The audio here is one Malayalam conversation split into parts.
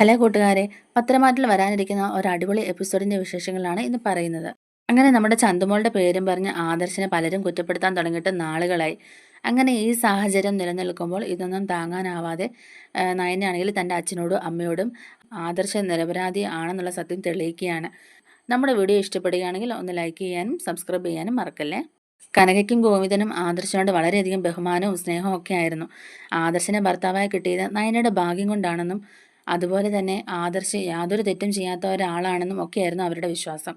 ഹലോ കൂട്ടുകാരെ. പത്രമാറ്റിൽ വരാനിരിക്കുന്ന ഒരു അടിപൊളി എപ്പിസോഡിന്റെ വിശേഷങ്ങളാണ് ഇന്ന് പറയുന്നത്. അങ്ങനെ നമ്മുടെ ചന്തുമോളുടെ പേരും പറഞ്ഞ് ആദർശനെ പലരും കുറ്റപ്പെടുത്താൻ തുടങ്ങിയിട്ട് നാളുകളായി. അങ്ങനെ ഈ സാഹചര്യം നിലനിൽക്കുമ്പോൾ ഇതൊന്നും താങ്ങാനാവാതെ നയനാണെങ്കിൽ തന്റെ അച്ഛനോടും അമ്മയോടും ആദർശ നിരപരാധി ആണെന്നുള്ള സത്യം തെളിയിക്കുകയാണ്. നമ്മുടെ വീഡിയോ ഇഷ്ടപ്പെടുകയാണെങ്കിൽ ഒന്ന് ലൈക്ക് ചെയ്യാനും സബ്സ്ക്രൈബ് ചെയ്യാനും മറക്കല്ലേ? കനകയ്ക്കും ഗോവിന്ദനും ആദർശനോട് വളരെയധികം ബഹുമാനവും സ്നേഹവും ഒക്കെ ആയിരുന്നു. ആദർശനെ ഭർത്താവായി കിട്ടിയത് നയനയുടെ ഭാഗ്യം കൊണ്ടാണെന്നും അതുപോലെ തന്നെ ആദർശ് യാതൊരു തെറ്റും ചെയ്യാത്ത ഒരാളാണെന്നും ഒക്കെയായിരുന്നു അവരുടെ വിശ്വാസം.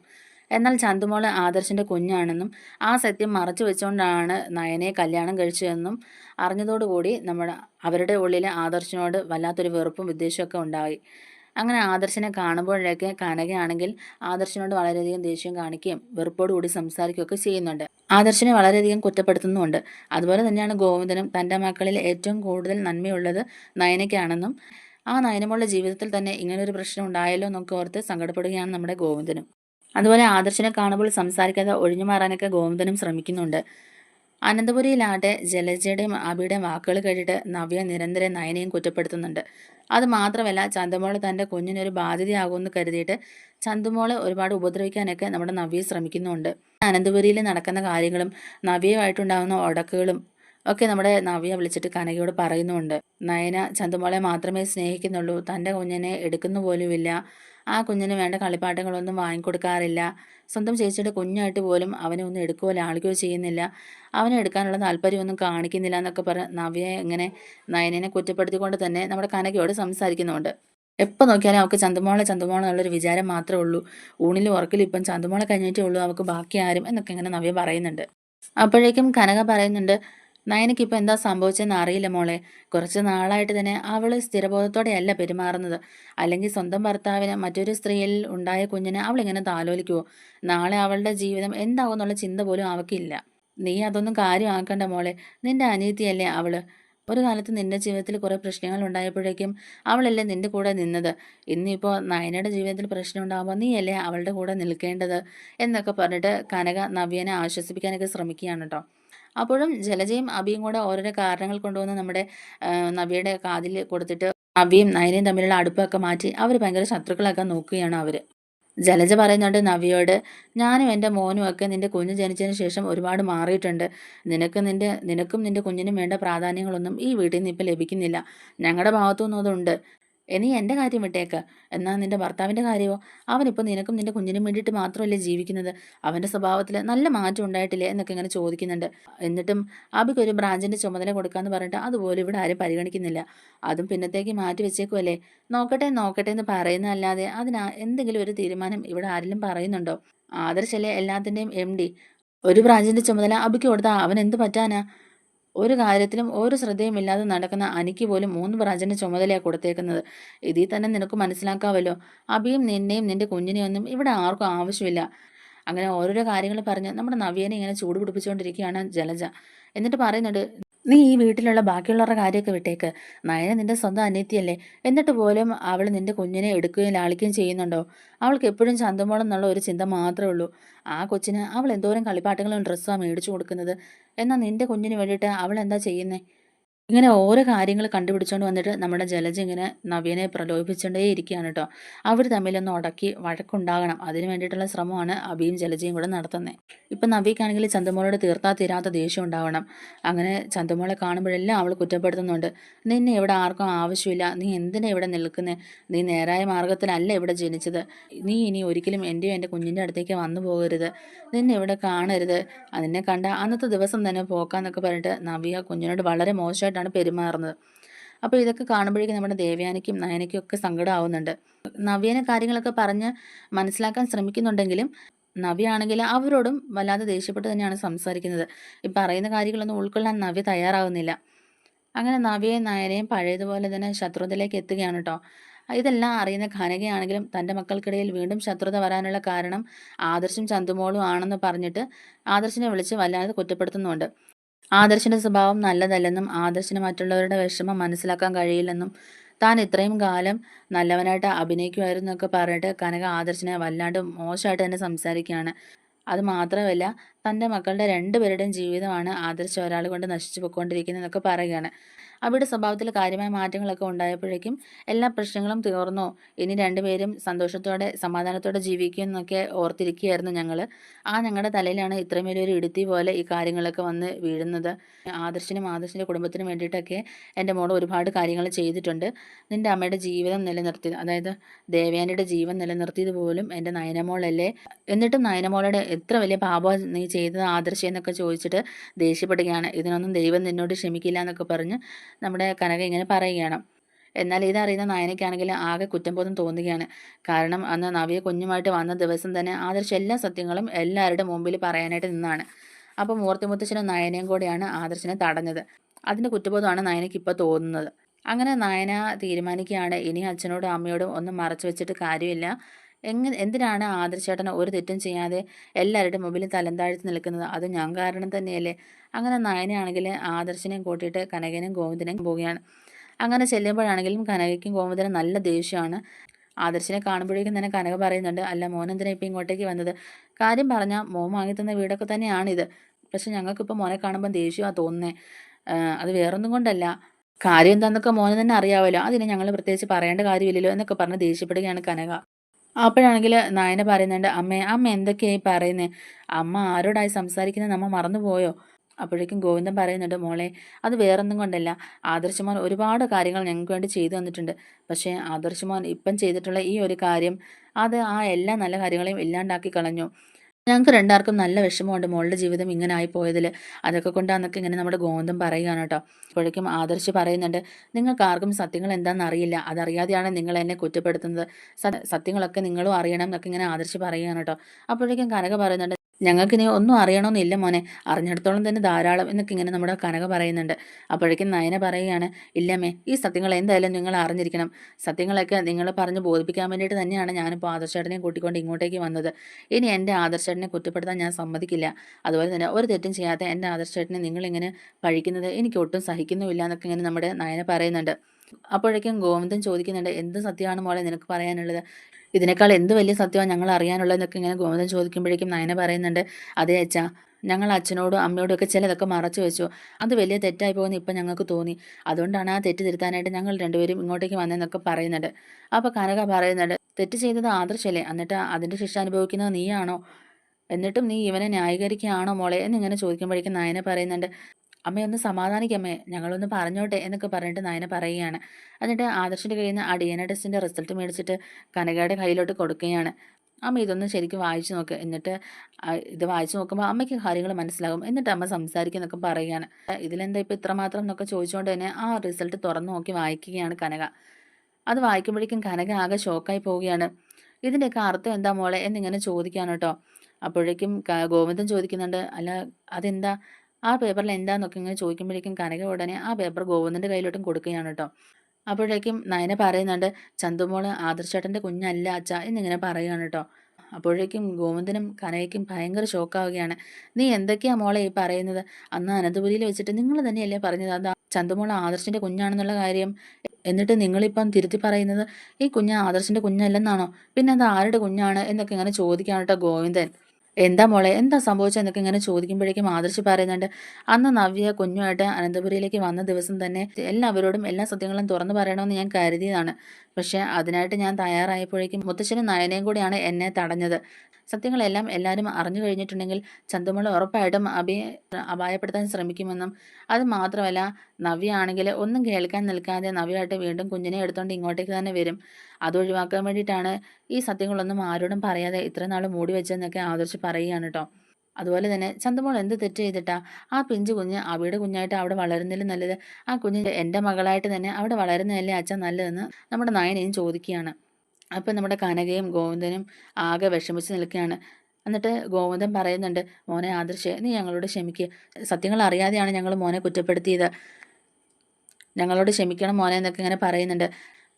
എന്നാൽ ചന്തുമോൾ ആദർശിന്റെ കുഞ്ഞാണെന്നും ആ സത്യം മറച്ചു വെച്ചുകൊണ്ടാണ് നയനെ കല്യാണം കഴിച്ചതെന്നും അറിഞ്ഞതോടുകൂടി നമ്മുടെ അവരുടെ ഉള്ളിലെ ആദർശിനോട് വല്ലാത്തൊരു വെറുപ്പും വിദ്വേഷമൊക്കെ ഉണ്ടായി. അങ്ങനെ ആദർശനെ കാണുമ്പോഴൊക്കെ കനകയാണെങ്കിൽ ആദർശിനോട് വളരെയധികം ദേഷ്യം കാണിക്കുകയും വെറുപ്പോടുകൂടി സംസാരിക്കുകയൊക്കെ ചെയ്യുന്നുണ്ട്. ആദർശനെ വളരെയധികം കുറ്റപ്പെടുത്തുന്നുമുണ്ട്. അതുപോലെ തന്നെയാണ് ഗോവിന്ദനും തന്റെ മക്കളിൽ ഏറ്റവും കൂടുതൽ നന്മയുള്ളത് നയനയ്ക്കാണെന്നും ആ നയനമുള്ള ജീവിതത്തിൽ തന്നെ ഇങ്ങനൊരു പ്രശ്നം ഉണ്ടായല്ലോ എന്നൊക്കെ ഓർത്ത് സങ്കടപ്പെടുകയാണ് നമ്മുടെ ഗോവിന്ദനും. അതുപോലെ ആദർശനെ കാണുമ്പോൾ സംസാരിക്കാതെ ഒഴിഞ്ഞു മാറാനൊക്കെ ഗോവിന്ദനും ശ്രമിക്കുന്നുണ്ട്. അനന്തപുരിയിലാട്ടെ ജലജയുടെയും അബിയുടെയും വാക്കുകൾ കേട്ടിട്ട് നവ്യ നിരന്തരം നയനയും കുറ്റപ്പെടുത്തുന്നുണ്ട്. അത് മാത്രമല്ല ചന്ദമോൾ തന്റെ കുഞ്ഞിനൊരു ബാധ്യതയാകുമെന്ന് കരുതിയിട്ട് ചന്തുമോളെ ഒരുപാട് ഉപദ്രവിക്കാനൊക്കെ നമ്മുടെ നവ്യ ശ്രമിക്കുന്നുണ്ട്. അനന്തപുരിയിൽ നടക്കുന്ന കാര്യങ്ങളും നവ്യയുമായിട്ടുണ്ടാകുന്ന ഉടക്കുകളും ഒക്കെ നമ്മുടെ നവ്യ വിളിച്ചിട്ട് കനകയോട് പറയുന്നുണ്ട്. നയന ചന്തുമോളെ മാത്രമേ സ്നേഹിക്കുന്നുള്ളൂ. തന്റെ കുഞ്ഞിനെ എടുക്കുന്നു പോലുമില്ല. ആ കുഞ്ഞിന് വേണ്ട കളിപ്പാട്ടങ്ങളൊന്നും വാങ്ങിക്കൊടുക്കാറില്ല. സ്വന്തം ചേച്ചിയുടെ കുഞ്ഞായിട്ട് പോലും അവനെ ഒന്നും എടുക്കുകയോ ലാളിക്കുകയോ ചെയ്യുന്നില്ല. അവനെ എടുക്കാനുള്ള താല്പര്യമൊന്നും കാണിക്കുന്നില്ല എന്നൊക്കെ പറഞ്ഞ് നവ്യയെ ഇങ്ങനെ നയനെ കുറ്റപ്പെടുത്തിക്കൊണ്ട് തന്നെ നമ്മുടെ കനകയോട് സംസാരിക്കുന്നുണ്ട്. എപ്പോൾ നോക്കിയാലും അവൾക്ക് ചന്തുമോളെ ചന്തുമോളെ എന്നുള്ളൊരു വിചാരം മാത്രമേ ഉള്ളൂ. ഊണിലും ഉറക്കിലും ഇപ്പം ചന്തുമോളെ കഴിഞ്ഞിട്ടേ ഉള്ളൂ. അവൾക്ക് ബാക്കി ആരും എന്നൊക്കെ ഇങ്ങനെ നവ്യ പറയുന്നുണ്ട്. അപ്പോഴേക്കും കനക പറയുന്നുണ്ട് നയനയ്ക്ക് ഇപ്പോൾ എന്താ സംഭവിച്ചതെന്ന് അറിയില്ല മോളെ. കുറച്ച് നാളായിട്ട് തന്നെ അവൾ സ്ഥിരബോധത്തോടെയല്ല പെരുമാറുന്നത്. അല്ലെങ്കിൽ സ്വന്തം ഭർത്താവിന് മറ്റൊരു സ്ത്രീയിൽ ഉണ്ടായ കുഞ്ഞിനെ അവൾ ഇങ്ങനെ താലോലിക്കുമോ നാളെ അവളുടെ ജീവിതം എന്താവും എന്നുള്ള ചിന്ത പോലും അവക്കില്ല നീ അതൊന്നും കാര്യമാക്കണ്ട മോളെ. നിന്റെ അനിയത്തിയല്ലേ അവൾ. ഒരു കാലത്ത് നിന്റെ ജീവിതത്തിൽ കുറേ പ്രശ്നങ്ങൾ ഉണ്ടായപ്പോഴേക്കും അവളല്ലേ നിന്റെ കൂടെ നിന്നത്. ഇന്നിപ്പോൾ നയനയുടെ ജീവിതത്തിൽ പ്രശ്നം ഉണ്ടാകുമ്പോൾ നീയല്ലേ അവളുടെ കൂടെ നിൽക്കേണ്ടത്? എന്നൊക്കെ പറഞ്ഞിട്ട് കനക നവ്യനെ ആശ്വസിപ്പിക്കാനൊക്കെ ശ്രമിക്കുകയാണ് കേട്ടോ അപ്പോഴും ജലജയും അബിയും കൂടെ ഓരോരോ കാരണങ്ങൾ കൊണ്ടുവന്ന് നമ്മുടെ നവ്യയുടെ കാതിൽ കൊടുത്തിട്ട് നവ്യയും നയനയും തമ്മിലുള്ള അടുപ്പൊക്കെ മാറ്റി അവർ ഭയങ്കര ശത്രുക്കളൊക്കെ നോക്കുകയാണ് അവർ ജലജ പറയുന്നുണ്ട് നവിയോട് ഞാനും എന്റെ മോനും ഒക്കെ നിന്റെ കുഞ്ഞ് ജനിച്ചതിന് ശേഷം ഒരുപാട് മാറിയിട്ടുണ്ട്. നിനക്ക് നിന്റെ നിനക്കും നിന്റെ കുഞ്ഞിനും വേണ്ട പ്രാധാന്യങ്ങളൊന്നും ഈ വീട്ടിൽ നിന്ന് ഇപ്പം ലഭിക്കുന്നില്ല. ഞങ്ങളുടെ ഭാഗത്തുനിന്നും അതുണ്ട്. ഇനി എന്റെ കാര്യം വിട്ടേക്ക്. എന്നാൽ നിന്റെ ഭർത്താവിന്റെ കാര്യമോ? അവനിപ്പോൾ നിനക്കും നിന്റെ കുഞ്ഞിനും വേണ്ടിയിട്ട് മാത്രമല്ലേ ജീവിക്കുന്നത്? അവന്റെ സ്വഭാവത്തിൽ നല്ല മാറ്റം ഉണ്ടായിട്ടില്ലേ? എന്നൊക്കെ ഇങ്ങനെ ചോദിക്കുന്നുണ്ട്. എന്നിട്ടും അബിക്ക് ഒരു ബ്രാഞ്ചിന്റെ ചുമതല കൊടുക്കാന്ന് പറഞ്ഞിട്ട് അതുപോലെ ഇവിടെ ആരും പരിഗണിക്കുന്നില്ല. അതും പിന്നത്തേക്ക് മാറ്റി വെച്ചേക്കുമല്ലേ നോക്കട്ടെ നോക്കട്ടെ എന്ന് പറയുന്നതല്ലാതെ അതിന് എന്തെങ്കിലും ഒരു തീരുമാനം ഇവിടെ ആരെങ്കിലും പറയുന്നുണ്ടോ? ആദർശല്ലേ എല്ലാത്തിന്റെയും എം ഡി. ഒരു ബ്രാഞ്ചിന്റെ ചുമതല അബിക്ക് കൊടുത്താൽ അവൻ എന്ത് പറ്റാനാ? ഒരു കാര്യത്തിലും ഒരു ശ്രദ്ധയുമില്ലാതെ നടക്കുന്ന അനിക്ക് പോലും മൂന്ന് ബ്രാഞ്ചിന്റെ ചുമതലയാണ് കൊടുത്തേക്കുന്നത്. ഇതിൽ തന്നെ നിനക്ക് മനസ്സിലാക്കാമല്ലോ അഭിയും നിന്നെയും നിന്റെ കുഞ്ഞിനെയൊന്നും ഇവിടെ ആർക്കും ആവശ്യമില്ല. അങ്ങനെ ഓരോരോ കാര്യങ്ങൾ പറഞ്ഞ് നമ്മുടെ നവ്യനെ ഇങ്ങനെ ചൂട് പിടിപ്പിച്ചുകൊണ്ടിരിക്കുകയാണ് ജലജ. എന്നിട്ട് പറയുന്നുണ്ട് നീ ഈ വീട്ടിലുള്ള ബാക്കിയുള്ളവരുടെ കാര്യമൊക്കെ വിട്ടേക്ക്. നയന നിന്റെ സ്വന്തം അനിയത്തിയല്ലേ? എന്നിട്ട് പോലും അവൾ നിന്റെ കുഞ്ഞിനെ എടുക്കുകയും ലാളിക്കുകയും ചെയ്യുന്നുണ്ടോ? അവൾക്ക് എപ്പോഴും ചന്തമോളം എന്നുള്ള ഒരു ചിന്ത മാത്രമേ ഉള്ളൂ. ആ കൊച്ചിന് അവൾ എന്തോരം കളിപ്പാട്ടങ്ങളും ഡ്രസ്സാണ് മേടിച്ചു കൊടുക്കുന്നത്. എന്നാൽ നിന്റെ കുഞ്ഞിന് വേണ്ടിയിട്ട് അവൾ എന്താ ചെയ്യുന്നത് ഇങ്ങനെ ഓരോ കാര്യങ്ങൾ കണ്ടുപിടിച്ചുകൊണ്ട് വന്നിട്ട് നമ്മുടെ ജലജ ഇങ്ങനെ നവ്യനെ പ്രലോഭിച്ചുകൊണ്ടേ ഇരിക്കുകയാണ് കേട്ടോ അവർ തമ്മിലൊന്ന് ഉടക്കി വഴക്കുണ്ടാകണം. അതിന് വേണ്ടിയിട്ടുള്ള ശ്രമമാണ് അബിയും ജലജയും കൂടെ നടത്തുന്നത് ഇപ്പം നവ്യക്കാണെങ്കിൽ ചന്തമോളോട് തീർത്താ തീരാത്ത ദേഷ്യം ഉണ്ടാവണം. അങ്ങനെ ചന്തമോളെ കാണുമ്പോഴെല്ലാം അവൾ കുറ്റപ്പെടുത്തുന്നുണ്ട്. നിന്നെ ഇവിടെ ആർക്കും ആവശ്യമില്ല. നീ എന്തിനാ ഇവിടെ നിൽക്കുന്നത് നീ നേരായ മാർഗത്തിലല്ല ഇവിടെ ജനിച്ചത്. നീ ഇനി ഒരിക്കലും എന്റെയോ എന്റെ കുഞ്ഞിന്റെ അടുത്തേക്ക് വന്നു പോകരുത്. നിന്നെ ഇവിടെ കാണരുത്. അതിനെ കണ്ട അന്നത്തെ ദിവസം തന്നെ പോക്കാന്നൊക്കെ പറഞ്ഞിട്ട് നവ്യ കുഞ്ഞിനോട് വളരെ രീതിയിലാണ് പെരുമാറുന്നത്. അപ്പോൾ ഇതൊക്കെ കാണുമ്പോഴേക്കും നമ്മുടെ ദേവയാനിക്കും നയനയ്ക്കും ഒക്കെ സങ്കടമാവുന്നുണ്ട് നവ്യനെ കാര്യങ്ങളൊക്കെ പറഞ്ഞ് മനസ്സിലാക്കാൻ ശ്രമിക്കുന്നുണ്ടെങ്കിലും നവ്യാണെങ്കിൽ അവരോടും വല്ലാതെ ദേഷ്യപ്പെട്ട് തന്നെയാണ് സംസാരിക്കുന്നത്. ഈ പറയുന്ന കാര്യങ്ങളൊന്നും ഉൾക്കൊള്ളാൻ നവ്യ തയ്യാറാവുന്നില്ല. അങ്ങനെ നവ്യയും നയനയും പഴയതുപോലെ തന്നെ ശത്രുതയിലേക്ക് എത്തുകയാണ് കേട്ടോ ഇതെല്ലാം അറിയുന്ന ഖനകയാണെങ്കിലും തന്റെ മക്കൾക്കിടയിൽ വീണ്ടും ശത്രുത വരാനുള്ള കാരണം ആദർശം ചന്തുമോളും ആണെന്ന് പറഞ്ഞിട്ട് ആദർശിനെ വിളിച്ച് വല്ലാതെ കുറ്റപ്പെടുത്തുന്നുണ്ട്. ആദർശിന്റെ സ്വഭാവം നല്ലതല്ലെന്നും ആദർശിന് മറ്റുള്ളവരുടെ വിഷമം മനസ്സിലാക്കാൻ കഴിയില്ലെന്നും താൻ ഇത്രയും കാലം നല്ലവനായിട്ട് അഭിനയിക്കുമായിരുന്നു എന്നൊക്കെ പറഞ്ഞിട്ട് കനക ആദർശിനെ വല്ലാണ്ട് മോശമായിട്ട് തന്നെ സംസാരിക്കുകയാണ്. അത് മാത്രമല്ല തന്റെ മക്കളുടെ രണ്ടുപേരുടെയും ജീവിതമാണ് ആദർശ. ഒരാൾ കൊണ്ട് നശിച്ചു പോയിക്കൊണ്ടിരിക്കുന്നതെന്നൊക്കെ പറയുകയാണ്. അവരുടെ സ്വഭാവത്തിൽ കാര്യമായ മാറ്റങ്ങളൊക്കെ ഉണ്ടായപ്പോഴേക്കും എല്ലാ പ്രശ്നങ്ങളും തീർന്നോ. ഇനി രണ്ടുപേരും സന്തോഷത്തോടെ സമാധാനത്തോടെ ജീവിക്കും എന്നൊക്കെ ഓർത്തിരിക്കുകയായിരുന്നു ഞങ്ങൾ ആ ഞങ്ങളുടെ തലയിലാണ് ഇത്രയും വലിയൊരു ഇടുത്തി പോലെ ഈ കാര്യങ്ങളൊക്കെ വന്ന് വീഴുന്നത്. ആദർശിനും ആദർശിന്റെ കുടുംബത്തിനും വേണ്ടിയിട്ടൊക്കെ എന്റെ മോൾ ഒരുപാട് കാര്യങ്ങൾ ചെയ്തിട്ടുണ്ട്. നിന്റെ അമ്മയുടെ ജീവിതം നിലനിർത്തി അതായത് ദേവയാനിയുടെ ജീവൻ നിലനിർത്തിയത് പോലും എന്റെ നയനമോളല്ലേ? എന്നിട്ടും നയനമോളുടെ എത്ര വലിയ പാപം നീ ചെയ്തത് ആദർശം എന്നൊക്കെ ചോദിച്ചിട്ട് ദേഷ്യപ്പെടുകയാണ്. ഇതിനൊന്നും ദൈവം നിന്നോട് ക്ഷമിക്കില്ല എന്നൊക്കെ പറഞ്ഞ് നമ്മുടെ കനക ഇങ്ങനെ പറയുകയാണ്. എന്നാൽ ഇതറിയുന്ന നായനയ്ക്കാണെങ്കിൽ ആകെ കുറ്റബോധം തോന്നുകയാണ്. കാരണം അന്ന് നവിയെ കുഞ്ഞുമായിട്ട് വന്ന ദിവസം തന്നെ ആദർശ് എല്ലാ സത്യങ്ങളും എല്ലാവരുടെ മുമ്പിൽ പറയാനായിട്ട് നിന്നാണ്. അപ്പോൾ മൂർത്തി മുത്തച്ഛനും നയനയും കൂടെയാണ് ആദർശിനെ തടഞ്ഞത്. അതിന്റെ കുറ്റബോധമാണ് നയനയ്ക്ക് ഇപ്പോൾ തോന്നുന്നത്. അങ്ങനെ നയന തീരുമാനിക്കുകയാണ്. ഇനി അച്ഛനോടും അമ്മയോടും ഒന്നും മറച്ചു വെച്ചിട്ട് കാര്യമില്ല. എങ്ങനെ എന്തിനാണ് ആദർശേട്ടൻ ഒരു തെറ്റും ചെയ്യാതെ എല്ലാവരുടെ മുമ്പിലും തലം താഴ്ത്തി നിൽക്കുന്നത്? അത് ഞാൻ കാരണം തന്നെയല്ലേ? അങ്ങനെ നയനയാണെങ്കിൽ ആദർശനെയും കൂട്ടിയിട്ട് കനകനും ഗോവിന്ദനെയും പോവുകയാണ്. അങ്ങനെ ചെല്ലുമ്പോഴാണെങ്കിലും കനകയ്ക്കും ഗോവിന്ദനും നല്ല ദേഷ്യമാണ്. ആദർശിനെ കാണുമ്പോഴേക്കും തന്നെ കനക പറയുന്നുണ്ട് അല്ല മോൻ ഇപ്പം ഇങ്ങോട്ടേക്ക് വന്നത്? കാര്യം പറഞ്ഞാൽ മോൻ വാങ്ങിത്തന്ന വീടൊക്കെ തന്നെയാണിത് പക്ഷെ ഞങ്ങൾക്കിപ്പോൾ മോനെ കാണുമ്പോൾ ദേഷ്യമാണ് തോന്നുന്നത് അത് വേറൊന്നും കൊണ്ടല്ല. കാര്യം എന്താണെന്നൊക്കെ മോനെ തന്നെ അറിയാമല്ലോ അതിനെ ഞങ്ങൾ പ്രത്യേകിച്ച് പറയേണ്ട കാര്യമില്ലല്ലോ എന്നൊക്കെ പറഞ്ഞ് ദേഷ്യപ്പെടുകയാണ് കനക. അപ്പോഴാണെങ്കിൽ നായന പറയുന്നുണ്ട് അമ്മേ അമ്മ എന്തൊക്കെയായി പറയുന്നത് അമ്മ ആരോടായി സംസാരിക്കുന്നത് നമ്മ മറന്നുപോയോ അപ്പോഴേക്കും ഗോവിന്ദൻ പറയുന്നുണ്ട് മോളെ അത് വേറൊന്നും കൊണ്ടല്ല. ആദർശമോൻ ഒരുപാട് കാര്യങ്ങൾ ഞങ്ങൾക്ക് വേണ്ടി ചെയ്തു തന്നിട്ടുണ്ട്. പക്ഷേ ആദർശമോൻ ഇപ്പം ചെയ്തിട്ടുള്ള ഈ ഒരു കാര്യം അത് ആ എല്ലാ നല്ല കാര്യങ്ങളെയും ഇല്ലാണ്ടാക്കി കളഞ്ഞു. ഞങ്ങൾക്ക് രണ്ടാർക്കും നല്ല വിഷമമുണ്ട്. മോളുടെ ജീവിതം ഇങ്ങനെ ആയി പോയതിൽ അതൊക്കെ കൊണ്ടാന്നൊക്കെ ഇങ്ങനെ നമ്മുടെ ഗോന്തം പറയുകയാണ് കേട്ടോ. അപ്പോഴേക്കും ആദർശ് പറയുന്നുണ്ട് നിങ്ങൾക്ക് ആർക്കും സത്യങ്ങൾ എന്താണെന്ന് അറിയില്ല അതറിയാതെയാണ് നിങ്ങൾ എന്നെ കുറ്റപ്പെടുത്തുന്നത്. സത്യങ്ങളൊക്കെ നിങ്ങളും അറിയണം എന്നൊക്കെ ഇങ്ങനെ ആദർശ് പറയുകയാണ് കേട്ടോ. അപ്പോഴേക്കും കനക പറയുന്നുണ്ട് ഞങ്ങൾക്കിനി ഒന്നും അറിയണമെന്നില്ല മോനെ. അറിഞ്ഞിടത്തോളം തന്നെ ധാരാളം എന്നൊക്കെ ഇങ്ങനെ നമ്മുടെ കനക പറയുന്നുണ്ട്. അപ്പോഴേക്കും നയന പറയുകയാണ് ഇല്ലമ്മേ ഈ സത്യങ്ങൾ എന്തായാലും നിങ്ങൾ അറിഞ്ഞിരിക്കണം. സത്യങ്ങളൊക്കെ നിങ്ങൾ പറഞ്ഞ് ബോധിപ്പിക്കാൻ വേണ്ടിയിട്ട് തന്നെയാണ് ഞാനിപ്പോൾ ആദർശേട്ടനെ കൂട്ടിക്കൊണ്ട് ഇങ്ങോട്ടേക്ക് വന്നത്. ഇനി എന്റെ ആദർശേട്ടനെ കുറ്റപ്പെടുത്താൻ ഞാൻ സമ്മതിക്കില്ല. അതുപോലെ തന്നെ ഒരു തെറ്റും ചെയ്യാത്ത എന്റെ ആദർശേട്ടനെ നിങ്ങളിങ്ങനെ പഴിക്കുന്നത് എനിക്ക് ഒട്ടും സഹിക്കുന്നുമില്ല എന്നൊക്കെ ഇങ്ങനെ നമ്മുടെ നയന പറയുന്നുണ്ട്. അപ്പോഴേക്കും ഗോവിന്ദൻ ചോദിക്കുന്നുണ്ട് എന്ത് സത്യമാണ് മോളെ നിനക്ക് പറയാനുള്ളത്? ഇതിനേക്കാൾ എന്ത് വലിയ സത്യമാണ് ഞങ്ങൾ അറിയാനുള്ളതെന്നൊക്കെ ഇങ്ങനെ ഗോവിന്ദൻ ചോദിക്കുമ്പോഴേക്കും നയന പറയുന്നുണ്ട് അതേ അച്ഛാ ഞങ്ങൾ അച്ഛനോടും അമ്മയോടും ഒക്കെ ചിലതൊക്കെ മറച്ചു വെച്ചു. അത് വലിയ തെറ്റായി പോകുന്ന ഇപ്പം ഞങ്ങൾക്ക് തോന്നി. അതുകൊണ്ടാണ് ആ തെറ്റ് തിരുത്താനായിട്ട് ഞങ്ങൾ രണ്ടുപേരും ഇങ്ങോട്ടേക്ക് വന്നതെന്നൊക്കെ പറയുന്നുണ്ട്. അപ്പോൾ കനക പറയുന്നുണ്ട് തെറ്റ് ചെയ്തത് ആദർശല്ലേ? എന്നിട്ട് അതിന്റെ ശിക്ഷ അനുഭവിക്കുന്നത് നീയാണോ? എന്നിട്ടും നീ ഇവനെ ന്യായീകരിക്കുകയാണോ മോളെ? എന്നിങ്ങനെ ചോദിക്കുമ്പോഴേക്കും നയന പറയുന്നുണ്ട് അമ്മയൊന്ന് സമാധാനിക്കമ്മേ ഞങ്ങളൊന്ന് പറഞ്ഞോട്ടെ എന്നൊക്കെ പറഞ്ഞിട്ട് നയന പറയുകയാണ്. എന്നിട്ട് ആദർശിന്റെ കയ്യിൽ നിന്ന് ആ ഡി എൻ എ ടെസ്റ്റിന്റെ റിസൾട്ട് മേടിച്ചിട്ട് കനകയുടെ കയ്യിലോട്ട് കൊടുക്കുകയാണ്. അമ്മ ഇതൊന്ന് ശരിക്കും വായിച്ചു നോക്ക്. എന്നിട്ട് ഇത് വായിച്ചു നോക്കുമ്പോൾ അമ്മയ്ക്ക് കാര്യങ്ങൾ മനസ്സിലാകും. എന്നിട്ട് അമ്മ സംസാരിക്കുന്നൊക്കെ പറയുകയാണ്. ഇതിലെന്താ ഇപ്പോൾ ഇത്രമാത്രം എന്നൊക്കെ ചോദിച്ചുകൊണ്ട് തന്നെ ആ റിസൾട്ട് തുറന്നു നോക്കി വായിക്കുകയാണ് കനക. അത് വായിക്കുമ്പോഴേക്കും കനക ആകെ ഷോക്കായി പോവുകയാണ്. ഇതിന്റെയൊക്കെ അർത്ഥം എന്താ മോളെ എന്നിങ്ങനെ ചോദിക്കാണ് കേട്ടോ. അപ്പോഴേക്കും ഗോവിന്ദൻ ചോദിക്കുന്നുണ്ട്. അല്ല അതെന്താ? ആ പേപ്പറിൽ എന്താന്നൊക്കെ ഇങ്ങനെ ചോദിക്കുമ്പോഴേക്കും കനക ഉടനെ ആ പേപ്പർ ഗോവിന്ദന്റെ കയ്യിലോട്ടും കൊടുക്കുകയാണ് കേട്ടോ. അപ്പോഴേക്കും നയന പറയുന്നുണ്ട് ചന്തുമോൾ ആദർശേട്ടന്റെ കുഞ്ഞല്ല അച്ഛ എന്നിങ്ങനെ പറയുകയാണ് കേട്ടോ. അപ്പോഴേക്കും ഗോവിന്ദനും കനകയ്ക്കും ഭയങ്കര ഷോക്കാവുകയാണ്. നീ എന്തൊക്കെയാ മോളെ ഈ പറയുന്നത്? അന്ന് അനന്തപുരിയിൽ വെച്ചിട്ട് നിങ്ങൾ തന്നെയല്ലേ പറഞ്ഞത്? അതാ ചന്തുമോൾ ആദർശിന്റെ കുഞ്ഞാണെന്നുള്ള കാര്യം. എന്നിട്ട് നിങ്ങളിപ്പം തിരുത്തി പറയുന്നത് ഈ കുഞ്ഞ് ആദർശിന്റെ കുഞ്ഞല്ലെന്നാണോ? പിന്നെ അത് ആരുടെ കുഞ്ഞാണ്? എന്നൊക്കെ ഇങ്ങനെ ചോദിക്കാണ് കേട്ടോ ഗോവിന്ദൻ. എന്താ മോളെ എന്താ സംഭവിച്ചതെന്നൊക്കെ ഇങ്ങനെ ചോദിക്കുമ്പോഴേക്കും ആദർശ് പറയുന്നുണ്ട് അന്ന് നവ്യ കുഞ്ഞുമായിട്ട് അനന്തപുരിയിലേക്ക് വന്ന ദിവസം തന്നെ എല്ലാവരോടും എല്ലാ സത്യങ്ങളും തുറന്നു പറയണമെന്ന് ഞാൻ കരുതിയതാണ്. പക്ഷേ അതിനായിട്ട് ഞാൻ തയ്യാറായപ്പോഴേക്കും മുത്തശ്ശനും നയനയും കൂടിയാണ് എന്നെ തടഞ്ഞത്. സത്യങ്ങളെല്ലാം എല്ലാവരും അറിഞ്ഞു കഴിഞ്ഞിട്ടുണ്ടെങ്കിൽ ചന്തുമോൾ ഉറപ്പായിട്ടും അഭിയെ അപായപ്പെടുത്താൻ ശ്രമിക്കുമെന്നും അത് മാത്രമല്ല നവ്യ ആണെങ്കിൽ ഒന്നും കേൾക്കാൻ നിൽക്കാതെ നവ്യയായിട്ട് വീണ്ടും കുഞ്ഞിനെ എടുത്തുകൊണ്ട് ഇങ്ങോട്ടേക്ക് തന്നെ വരും. അത് ഒഴിവാക്കാൻ വേണ്ടിയിട്ടാണ് ഈ സത്യങ്ങളൊന്നും ആരോടും പറയാതെ ഇത്ര നാൾ മൂടി വെച്ചതെന്നൊക്കെ ആദർശ് പറയുകയാണ് കേട്ടോ. അതുപോലെ തന്നെ ചന്തമോൾ എന്ത് തെറ്റ് ചെയ്തിട്ടാ? ആ പിഞ്ചു കുഞ്ഞ് അവിടെ കുഞ്ഞായിട്ട് അവിടെ വളരുന്നതിലും നല്ലത്. ആ കുഞ്ഞ് എന്റെ മകളായിട്ട് തന്നെ അവിടെ വളരുന്നതല്ലേ അച്ഛൻ നല്ലതെന്ന് നമ്മുടെ നയനയും ചോദിക്കുകയാണ്. അപ്പം നമ്മുടെ കനകയും ഗോവിന്ദനും ആകെ വിഷമിച്ച് നിൽക്കുകയാണ്. എന്നിട്ട് ഗോവിന്ദൻ പറയുന്നുണ്ട് മോനെ ആദർശ് നീ ഞങ്ങളോട് ക്ഷമിക്കുക സത്യങ്ങൾ അറിയാതെയാണ് ഞങ്ങൾ മോനെ കുറ്റപ്പെടുത്തിയത്. ഞങ്ങളോട് ക്ഷമിക്കണം മോനെ എന്നൊക്കെ ഇങ്ങനെ പറയുന്നുണ്ട്.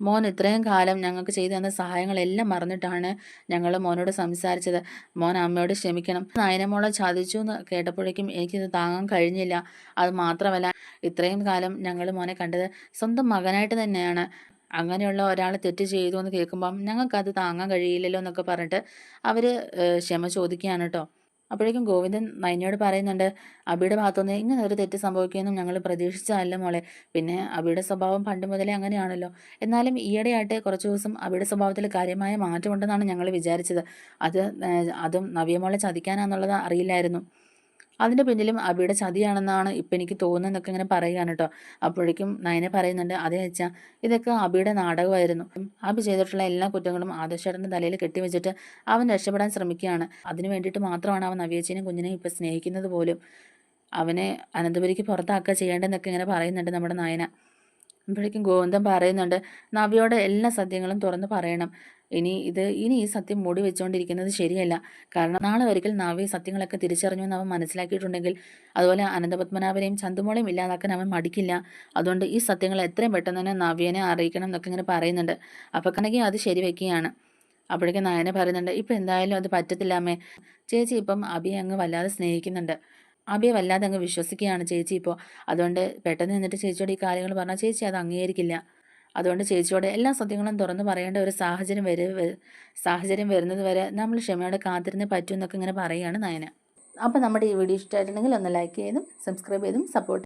മോൻ ഇത്രയും കാലം ഞങ്ങൾക്ക് ചെയ്തു തന്ന സഹായങ്ങളെല്ലാം മറന്നിട്ടാണ് ഞങ്ങൾ മോനോട് സംസാരിച്ചത്. മോൻ അമ്മയോട് ക്ഷമിക്കണം. നയനമോളെ ചതിച്ചു എന്ന് കേട്ടപ്പോഴേക്കും എനിക്കിത് താങ്ങാൻ കഴിഞ്ഞില്ല. അത് മാത്രമല്ല ഇത്രയും കാലം ഞങ്ങൾ മോനെ കണ്ടത് സ്വന്തം മകനായിട്ട് തന്നെയാണ്. അങ്ങനെയുള്ള ഒരാൾ തെറ്റ് ചെയ്തു എന്ന് കേൾക്കുമ്പം ഞങ്ങൾക്കത് താങ്ങാൻ കഴിയില്ലല്ലോ എന്നൊക്കെ പറഞ്ഞിട്ട് അവർ ക്ഷമ ചോദിക്കുകയാണ് കേട്ടോ. അപ്പോഴേക്കും ഗോവിന്ദൻ നൈനയോട് പറയുന്നുണ്ട് അബിയുടെ ഭാഗത്തുനിന്ന് ഇങ്ങനെ ഒരു തെറ്റ് സംഭവിക്കുമെന്നും ഞങ്ങൾ പ്രതീക്ഷിച്ചതല്ല മോളെ. പിന്നെ അബിയുടെ സ്വഭാവം പണ്ട് മുതലേ അങ്ങനെയാണല്ലോ. എന്നാലും ഈയിടെയായിട്ട് കുറച്ച് ദിവസം അബിയുടെ സ്വഭാവത്തിൽ കാര്യമായ മാറ്റമുണ്ടെന്നാണ് ഞങ്ങൾ വിചാരിച്ചത്. അത് അതും നവ്യമോളെ ചതിക്കാനാന്നുള്ളത് അറിയില്ലായിരുന്നു. അതിന്റെ പിന്നിലും അബിയുടെ ചതിയാണെന്നാണ് ഇപ്പം എനിക്ക് തോന്നുന്നതൊക്കെ ഇങ്ങനെ പറയുകയാണ് കേട്ടോ അപ്പോഴേക്കും നയനെ പറയുന്നുണ്ട് അതേ വെച്ചാൽ ഇതൊക്കെ അബിയുടെ നാടകമായിരുന്നു. അബി ചെയ്തിട്ടുള്ള എല്ലാ കുറ്റങ്ങളും ആദർശേട്ടന്റെ തലയിൽ കെട്ടിവെച്ചിട്ട് അവൻ രക്ഷപ്പെടാൻ ശ്രമിക്കുകയാണ്. അതിനു വേണ്ടിയിട്ട് മാത്രമാണ് അവൻ നവ്യേച്ചിനെയും കുഞ്ഞിനെയും ഇപ്പം സ്നേഹിക്കുന്നത് പോലും. അവനെ അനന്തപുരിക്ക് പുറത്താക്കുക ചെയ്യേണ്ടതെന്നൊക്കെ ഇങ്ങനെ പറയുന്നുണ്ട് നമ്മുടെ നയന. അപ്പോഴേക്കും ഗോവിന്ദൻ പറയുന്നുണ്ട് നവ്യോടെ എല്ലാ സത്യങ്ങളും തുറന്ന് പറയണം. ഇനി ഇത് ഇനി ഈ സത്യം മൂടി വെച്ചുകൊണ്ടിരിക്കുന്നത് ശരിയല്ല. കാരണം നാളെ ഒരിക്കൽ നവ്യ സത്യങ്ങളൊക്കെ തിരിച്ചറിഞ്ഞു എന്ന് അവൻ മനസ്സിലാക്കിയിട്ടുണ്ടെങ്കിൽ അതുപോലെ അനന്തപത്മനാഭനെയും ചന്തുമോളെയും ഇല്ലാതാക്കാൻ അവൻ മടിക്കില്ല. അതുകൊണ്ട് ഈ സത്യങ്ങൾ എത്രയും പെട്ടെന്ന് തന്നെ നവ്യനെ അറിയിക്കണം എന്നൊക്കെ ഇങ്ങനെ പറയുന്നുണ്ട്. അപ്പോൾ കണക്കി അത് ശരിവെക്കുകയാണ്. അപ്പോഴേക്കും നയനെ പറയുന്നുണ്ട് ഇപ്പം എന്തായാലും അത് പറ്റത്തില്ലാമേ ചേച്ചി ഇപ്പം അബിയെ അങ്ങ് വല്ലാതെ സ്നേഹിക്കുന്നുണ്ട്. അബിയെ വല്ലാതെ അങ്ങ് വിശ്വസിക്കുകയാണ് ചേച്ചി ഇപ്പോൾ അതുകൊണ്ട് പെട്ടെന്ന് നിന്നിട്ട് ചേച്ചിയോട് ഈ കാര്യങ്ങൾ പറഞ്ഞാൽ ചേച്ചി അത് അംഗീകരിക്കില്ല. അതുകൊണ്ട് ചേച്ചിയോട് എല്ലാ സത്യങ്ങളും തുറന്നു പറയേണ്ട ഒരു സാഹചര്യം വരെ സാഹചര്യം വരുന്നത് വരെ നമ്മൾ ക്ഷമയോടെ കാത്തിരുന്ന് പറ്റുമെന്നൊക്കെ ഇങ്ങനെ പറയുകയാണ് നയന. അപ്പോൾ നമ്മുടെ ഈ വീഡിയോ ഇഷ്ടമായിട്ടുണ്ടെങ്കിൽ ഒന്ന് ലൈക്ക് ചെയ്തും സബ്സ്ക്രൈബ് ചെയ്തും സപ്പോർട്ട്